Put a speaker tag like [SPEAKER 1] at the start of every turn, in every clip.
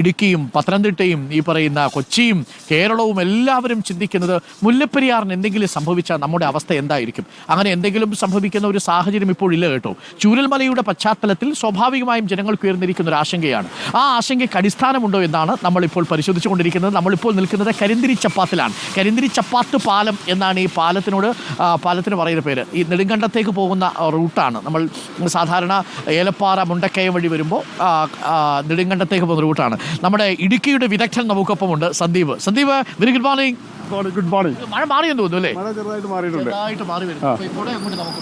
[SPEAKER 1] ഇടുക്കിയും പത്തനംതിട്ടയും ഈ പറയുന്ന കൊച്ചിയും കേരളവും എല്ലാവരും ചിന്തിക്കുന്നത് മുല്ലപ്പെരിയാറിന് എന്തെങ്കിലും സംഭവിച്ചാൽ നമ്മുടെ അവസ്ഥ എന്തായിരിക്കും? അങ്ങനെ എന്തെങ്കിലും സംഭവിക്കുന്ന ഒരു സാഹചര്യം ഇപ്പോൾ ഇല്ല കേട്ടോ. ചൂരൽമലയുടെ പശ്ചാത്തലത്തിൽ സ്വാഭാവികമായും ജനങ്ങൾക്ക് ഉയർന്നിരിക്കുന്ന ഒരു ആശങ്കയാണ്. ആ ആശങ്കയ്ക്ക് അടിസ്ഥാനമുണ്ടോ എന്നാണ് നമ്മളിപ്പോൾ പരിശോധിച്ചുകൊണ്ടിരിക്കുന്നത്. നമ്മളിപ്പോൾ നിൽക്കുന്നത് കരിന്തിരി ചപ്പാത്തിലാണ്. കരിന്തിരി ചപ്പാത്ത് പാലം എന്നാണ് ഈ പാലത്തിനോട് പാലത്തിന് പറയുന്ന പേര്. ഈ നെടുങ്കണ്ടത്തേക്ക് പോകുന്ന റൂട്ടാണ്. നമ്മൾ സാധാരണ ഏലപ്പാറ മുണ്ടക്കയം വഴി വരുമ്പോൾ നെടുങ്കണ്ടത്തേക്ക് പോകുന്ന റൂട്ടാണ്. നമ്മുടെ ഇടുക്കിയുടെ വിദഗ്ധൻ നമുക്കൊപ്പമുണ്ട്. Sandeep. Sandeep very good morning
[SPEAKER 2] good morning
[SPEAKER 1] മഴ മാറിയെന്ന് തോന്നുന്നു അല്ലേ?
[SPEAKER 2] മഴ ചെറുതായിട്ട് മാറിയിട്ടുണ്ട്.
[SPEAKER 1] ചെറുതായിട്ട് മാറി വരും അപ്പോൾ ഈ കുട അങ്ങോട്ട് നമുക്ക്.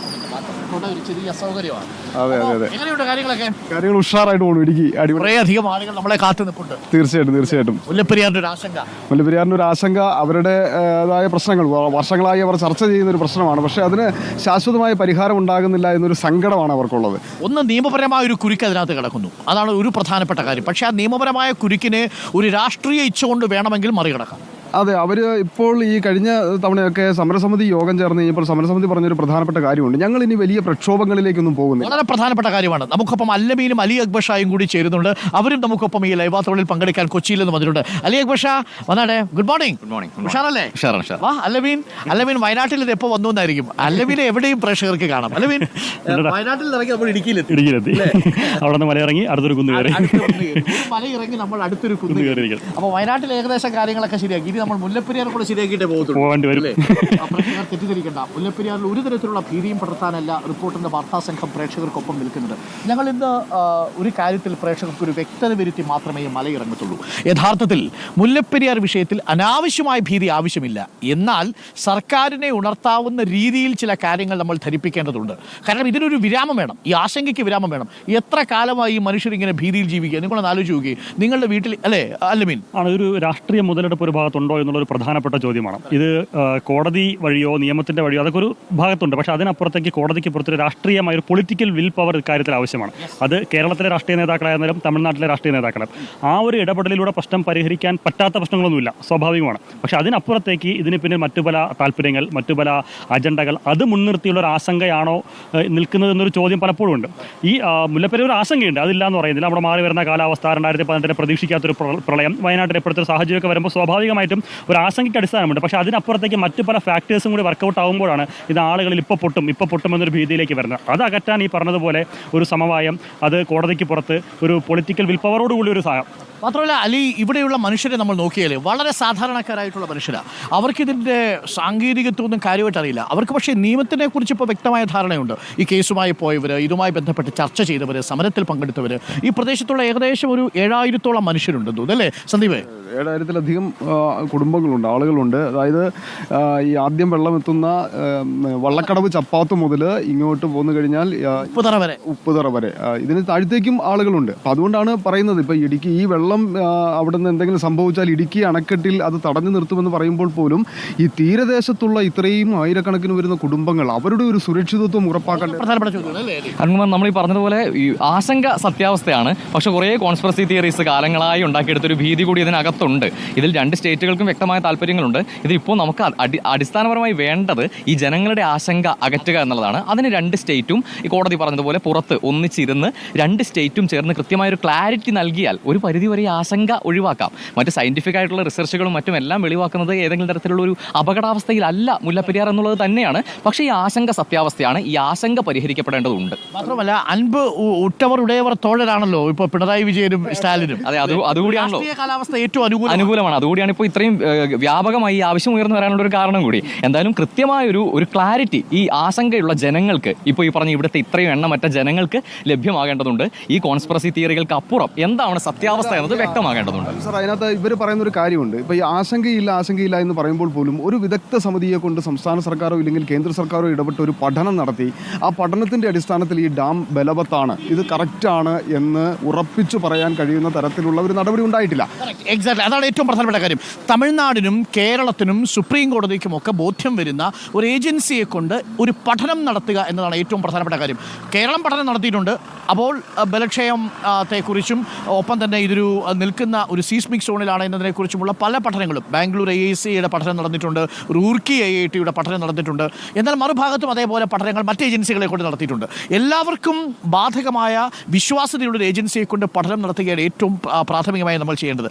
[SPEAKER 1] കുട ഒരു ചെറിയ അസൗകര്യമാണ്.
[SPEAKER 2] അതെ അതെ അതെ.
[SPEAKER 1] എങ്ങനെയുണ്ട് കാര്യങ്ങളൊക്കെ?
[SPEAKER 2] കാര്യങ്ങൾ ഉഷാറായിട്ട് പോകണം ഇടുക്കി അടിപൊളി.
[SPEAKER 1] കുറേ അധികം ആളുകൾ നമ്മളെ കാത്തു നിൽപ്പുണ്ട്
[SPEAKER 2] തീർച്ചയായിട്ടും തീർച്ചയായിട്ടും.
[SPEAKER 1] മുല്ലപ്പെരിയാറിന്റെ ഒരു ആശങ്ക.
[SPEAKER 2] മുല്ലപ്പെരിയാറിന്റെ ഒരു ആശങ്ക അവരുടെ ഏതായ പ്രശ്നങ്ങൾ. വർഷങ്ങളായി അവർ ചർച്ച ചെയ്യുന്ന ഒരു പ്രശ്നമാണ്. പക്ഷേ അതിന് ശാശ്വതമായ പരിഹാരം ഉണ്ടാകുന്നില്ല എന്നൊരു സങ്കടമാണ് അവർക്കുള്ളത്.
[SPEAKER 1] ഒന്ന് നിയമപരമായ ഒരു കുരുക്ക് അതിനകത്ത് കിടക്കുന്നു. അതാണ് ഒരു പ്രധാനപ്പെട്ട കാര്യം. പക്ഷേ ആ നിയമപരമായ കുരുക്കിനെ ഒരു രാഷ്ട്രീയ ഇച്ഛ കൊണ്ട് വേണമെങ്കിൽ മറികടക്കാം.
[SPEAKER 2] അതെ അവർ ഇപ്പോൾ ഈ കഴിഞ്ഞ തവണയൊക്കെ സമരസമിതി യോഗം ചേർന്ന് കഴിഞ്ഞപ്പോൾ സമരസമിതി പറഞ്ഞൊരു പ്രധാനപ്പെട്ട കാര്യമുണ്ട്. ഞങ്ങൾ ഇനി വലിയ പ്രക്ഷോഭങ്ങളിലേക്കൊന്നും പോകുന്നില്ല.
[SPEAKER 1] വളരെ പ്രധാനപ്പെട്ട കാര്യമാണ്. നമുക്കൊപ്പം അല്ലമീനും അലി അക്ബർ ഷായും കൂടി ചേരുന്നുണ്ട്. അവരും നമുക്കൊപ്പം ഈ ലൈവാത്തോളിൽ പങ്കെടുക്കാൻ കൊച്ചിയിൽ നിന്ന് വന്നിട്ടുണ്ട്. അലി അക്ബർ ഷാ വന്നാടെ ഗുഡ് മോർണിംഗ്
[SPEAKER 3] ഗുഡ് മോർണിംഗ്
[SPEAKER 1] ഉഷാറല്ലേ? വാ അല്ലമീൻ അല്ലമീൻ വയനാട്ടിൽ ഇത് എപ്പോൾ വന്നു എന്നായിരിക്കും. അല്ലമീനെ എവിടെയും പ്രേക്ഷകർക്ക് കാണാം. അല്ലമീൻ വയനാട്ടിൽ ഇറങ്ങി നമ്മൾ ഇടുക്കിയിലെത്തി.
[SPEAKER 4] ഇടുക്കിയിലെത്തി. അവിടെ നിന്ന് മലയിറങ്ങി അടുത്തൊരു കുന്ന് കയറി.
[SPEAKER 1] മല ഇറങ്ങി നമ്മൾ അടുത്തൊരു കുന്ന് കയറി. അപ്പോൾ വയനാട്ടിൽ ഏകദേശം കാര്യങ്ങളൊക്കെ ശരിയാക്കി. ഇനി നമ്മൾ മുല്ലപ്പെരിയാർ കൂടെ ശരിയാക്കിയിട്ടേ പോകത്തുള്ളൂ. അല്ലേ? പ്രേക്ഷകർ തെറ്റിദ്ധരിക്കണ്ട. മുല്ലപ്പെരിയാറിൽ ഒരു തരത്തിലുള്ള ഭീതിയും പടർത്താനല്ല റിപ്പോർട്ടിന്റെ വാർത്താ സംഘം പ്രേക്ഷകർക്കൊപ്പം നിൽക്കുന്നത്. ഞങ്ങൾ ഇന്ന് ഒരു കാര്യത്തിൽ പ്രേക്ഷകർക്ക് ഒരു വ്യക്തത വരുത്തി മാത്രമേ മലയിറങ്ങത്തുള്ളൂ. യഥാർത്ഥത്തിൽ മുല്ലപ്പെരിയാർ വിഷയത്തിൽ അനാവശ്യമായ ഭീതി ആവശ്യമില്ല. എന്നാൽ സർക്കാരിനെ ഉണർത്താവുന്ന രീതിയിൽ ചില കാര്യങ്ങൾ നമ്മൾ ധരിപ്പിക്കേണ്ടതുണ്ട്. കാരണം ഇതിനൊരു വിരാമം വേണം. ഈ ആശങ്കയ്ക്ക് വിരാമം വേണം. എത്ര കാലമായി ഈ മനുഷ്യർ ഇങ്ങനെ ഭീതിയിൽ ജീവിക്കുക നിങ്ങളൊന്ന് ആലോചിച്ച് നോക്കി നിങ്ങളുടെ വീട്ടിൽ അല്ലേ അല്ലമീൻ
[SPEAKER 4] ആണ് ഒരു രാഷ്ട്രീയ മുതലെടുപ്പ് ഒരു ഭാഗത്തുണ്ടോ. എന്നുള്ള ഒരു പ്രധാനപ്പെട്ട ചോദ്യമാണ്. ഇത് കോടതി വഴിയോ നിയമത്തിന്റെ വഴിയോ അതൊക്കെ ഒരു ഭാഗത്തുണ്ട്. പക്ഷെ അതിനപ്പുറത്തേക്ക് കോടതിക്ക് പുറത്തൊരു രാഷ്ട്രീയമായ ഒരു പൊളിറ്റിക്കൽ വിൽ പവർ ഇക്കാര്യത്തിൽ ആവശ്യമാണ്. അത് കേരളത്തിലെ രാഷ്ട്രീയ നേതാക്കളായിരുന്നാലും തമിഴ്നാട്ടിലെ രാഷ്ട്രീയ നേതാക്കളും ആ ഒരു ഇടപെടലിലൂടെ പ്രശ്നം പരിഹരിക്കാൻ പറ്റാത്ത പ്രശ്നങ്ങളൊന്നുമില്ല സ്വാഭാവികമാണ്. പക്ഷെ അതിനപ്പുറത്തേക്ക് ഇതിന് പിന്നിൽ മറ്റു പല താല്പര്യങ്ങൾ മറ്റു പല അജണ്ടകൾ അത് മുൻനിർത്തിയുള്ള ഒരു ആശങ്കയാണോ നിൽക്കുന്നത് എന്നൊരു ചോദ്യം പലപ്പോഴും ഉണ്ട് ഈ ആ, മുല്ലപ്പെരിയാർ ഒരു ആശങ്കയുണ്ട്. അതില്ല എന്ന് പറയുന്നില്ല. നമ്മുടെ മാറി വരുന്ന കാലാവസ്ഥ രണ്ടായിരത്തി പതിനെട്ടിനെ പ്രതീക്ഷിക്കാത്തൊരു പ്ര- പ്രളയം വയനാട്ടിലെ ഇപ്പോഴത്തെ സാഹചര്യമൊക്കെ വരുമ്പോൾ സ്വാഭാവികമായിട്ടും ഒരു ആശങ്കയ്ക്ക് അടിസ്ഥാനമുണ്ട്. പക്ഷേ അതിനപ്പുറത്തേക്ക് മറ്റു പല ഫാക്ടേഴ്സും കൂടി വർക്കൗട്ട് ആകുമ്പോഴാണ് ഇത് ആളുകളിൽ ഇപ്പോൾ പൊട്ടും ഇപ്പോൾ പൊട്ടുമെന്നൊരു ഭീതിയിലേക്ക് വരുന്നത്. അത് അകറ്റാൻ ഈ പറഞ്ഞതുപോലെ ഒരു സമവായം അത് കോടതിക്ക് പുറത്ത് ഒരു പൊളിറ്റിക്കൽ വിൽ പവറോടുകൂടി ഒരു സഹായം
[SPEAKER 1] മാത്രമല്ല അലി ഇവിടെയുള്ള മനുഷ്യരെ നമ്മൾ നോക്കിയാൽ വളരെ സാധാരണക്കാരായിട്ടുള്ള മനുഷ്യരാണ് അവർക്കിതിന്റെ സാങ്കേതികത്വമൊന്നും കാര്യമായിട്ട് അറിയില്ല. അവർക്ക് പക്ഷേ നിയമത്തിനെ കുറിച്ച് ഇപ്പോൾ വ്യക്തമായ ധാരണയുണ്ട്. ഈ കേസുമായി പോയവർ ഇതുമായി ബന്ധപ്പെട്ട് ചർച്ച ചെയ്തവർ സമരത്തിൽ പങ്കെടുത്തവർ ഈ പ്രദേശത്തുള്ള ഏകദേശം ഒരു ഏഴായിരത്തോളം മനുഷ്യരുണ്ടെന്ന് തോന്നുന്നു അല്ലേ? സന്ദീപ്.
[SPEAKER 2] ഏഴായിരത്തിലധികം കുടുംബങ്ങളുണ്ട് ആളുകളുണ്ട്. അതായത് ഈ ആദ്യം വെള്ളം എത്തുന്ന വള്ളക്കടവ് ചപ്പാത്ത് മുതൽ ഇങ്ങോട്ട് പോന്നു കഴിഞ്ഞാൽ
[SPEAKER 1] ഉപ്പുതറ വരെ.
[SPEAKER 2] ഉപ്പുതറ വരെ. ഇതിന് താഴത്തേക്കും ആളുകളുണ്ട്. അപ്പം അതുകൊണ്ടാണ് പറയുന്നത് ഇപ്പം ഇടുക്കി ഈ വെള്ളം അവിടെ നിന്ന് എന്തെങ്കിലും സംഭവിച്ചാൽ ഇടുക്കി അണക്കെട്ടിൽ അത് തടഞ്ഞു നിർത്തുമെന്ന് പറയുമ്പോൾ പോലും ഈ തീരദേശത്തുള്ള ഇത്രയും ആയിരക്കണക്കിന് വരുന്ന കുടുംബങ്ങൾ അവരുടെ ഒരു സുരക്ഷിതത്വം
[SPEAKER 3] ഉറപ്പാക്കേണ്ടത് നമ്മൾ ഈ പറഞ്ഞതുപോലെ ഈ ആശങ്ക സത്യാവസ്ഥയാണ്. പക്ഷെ കുറേ കോൺസ്പിറസി തിയറീസ് കാലങ്ങളായി ഉണ്ടാക്കിയെടുത്തൊരു ഭീതി കൂടി ഇതിനകത്തുണ്ട്. ഇതിൽ രണ്ട് സ്റ്റേറ്റുകൾക്കും വ്യക്തമായ താല്പര്യങ്ങളുണ്ട്. ഇതിപ്പോൾ നമുക്ക് അടി അടിസ്ഥാനപരമായി വേണ്ടത് ഈ ജനങ്ങളുടെ ആശങ്ക അകറ്റുക എന്നുള്ളതാണ്. അതിന് രണ്ട് സ്റ്റേറ്റും ഈ കോടതി പറഞ്ഞതുപോലെ പുറത്ത് ഒന്നിച്ചിരുന്ന് രണ്ട് സ്റ്റേറ്റും ചേർന്ന് കൃത്യമായ ഒരു ക്ലാരിറ്റി നൽകിയാൽ ഒരു പരിധിവരെ ഈ ആശങ്ക ഒഴിവാക്കാം. മറ്റ് സയന്റിഫിക് ആയിട്ടുള്ള റിസർച്ചുകളും മറ്റും എല്ലാം വെളിവാക്കുന്നത് ഏതെങ്കിലും തരത്തിലുള്ള ഒരു അപകടാവസ്ഥയിലല്ല മുല്ലപ്പെരിയാർ എന്നുള്ളത് തന്നെയാണ്. പക്ഷേ ഈ ആശങ്ക സത്യാവസ്ഥയാണ്. ഈ ആശങ്ക പരിഹരിക്കപ്പെടേണ്ടതുണ്ട്.
[SPEAKER 1] മാത്രമല്ല അൻപ് ഉറ്റവർ ഉടയവർ തോഴരാണല്ലോ. ഇപ്പോൾ പിണറായി വിജയനും സ്റ്റാലിനും.
[SPEAKER 3] അതെ അത് അതുകൂടിയാണല്ലോ.
[SPEAKER 1] കാലാവസ്ഥ ഏറ്റവും അനുകൂലം
[SPEAKER 3] അനുകൂലമാണ്. അതുകൂടിയാണ് ഇപ്പോൾ ഇത്രയും ഏഹ്, വ്യാപകമായി ഈ ആവശ്യം ഉയർന്നു വരാനുള്ള ഒരു കാരണം കൂടി. എന്തായാലും കൃത്യമായൊരു ഒരു ഒരു ക്ലാരിറ്റി ഈ ആശങ്കയുള്ള ജനങ്ങൾക്ക് ഇപ്പോൾ ഈ പറഞ്ഞ ഇവിടുത്തെ ഇത്രയും എണ്ണമറ്റ ജനങ്ങൾക്ക് ലഭ്യമാകേണ്ടതുണ്ട്. ഈ കോൺസ്പിറസി തിയറികൾക്ക് അപ്പുറം എന്താണ് സത്യാവസ്ഥ എന്നത് വ്യക്തമാകേണ്ടതുണ്ട്.
[SPEAKER 2] സാർ അതിനകത്ത് ഇവർ പറയുന്ന ഒരു കാര്യമുണ്ട്. ഇപ്പോൾ ഈ ആശങ്കയില്ല ആശങ്കയില്ല എന്ന് പറയുമ്പോൾ പോലും ഒരു വിദഗ്ധ സമിതിയെ കൊണ്ട് സംസ്ഥാന സർക്കാരോ ഇല്ലെങ്കിൽ കേന്ദ്ര സർക്കാരോ ഇടപെട്ട് ഒരു പഠനം നടത്തി. ആ പഠനത്തിന്റെ അടിസ്ഥാനത്തിൽ ഈ ഡാം ബലവത്താണ്. ഇത് കറക്റ്റാണ് എന്ന് ഉറപ്പിച്ചു പറയാൻ കഴിയുന്ന തരത്തിലുള്ള ഒരു നടപടി ഉണ്ടായിട്ടില്ല.
[SPEAKER 1] എക്സാക്ട് അതാണ് ഏറ്റവും പ്രധാനപ്പെട്ട കാര്യം. തമിഴ്നാടിനും കേരളത്തിനും സുപ്രീം കോടതിക്കുമൊക്കെ ബോധ്യം വരുന്ന ഒരു ഏജൻസിയെ കൊണ്ട് ഒരു പഠനം നടത്തുക എന്നതാണ് ഏറ്റവും പ്രധാനപ്പെട്ട കാര്യം. കേരളം പഠനം നടത്തിയിട്ടുണ്ട്. അപ്പോൾ ബലക്ഷയത്തെക്കുറിച്ചും ബലക്ഷയം ഒപ്പം തന്നെ ഇതൊരു നിൽക്കുന്ന ഒരു സീസ്മിക് സോണിലാണ് എന്നതിനെക്കുറിച്ചുമുള്ള പല പഠനങ്ങളും. ബാംഗ്ലൂർ ഐ ഐ സിയുടെ പഠനം നടന്നിട്ടുണ്ട്. റൂർക്കി ഐ ഐ ടിയുടെ പഠനം നടന്നിട്ടുണ്ട്. എന്നാൽ മറുഭാഗത്തും അതേപോലെ പഠനങ്ങൾ മറ്റ് ഏജൻസികളെ കൊണ്ട് നടത്തിയിട്ടുണ്ട്. എല്ലാവർക്കും ബാധകമായ വിശ്വാസ്യതയുള്ള ഒരു ഏജൻസിയെ കൊണ്ട് പഠനം നടത്തുകയാണ് ഏറ്റവും പ്രാഥമികമായി നമ്മൾ ചെയ്യേണ്ടത്.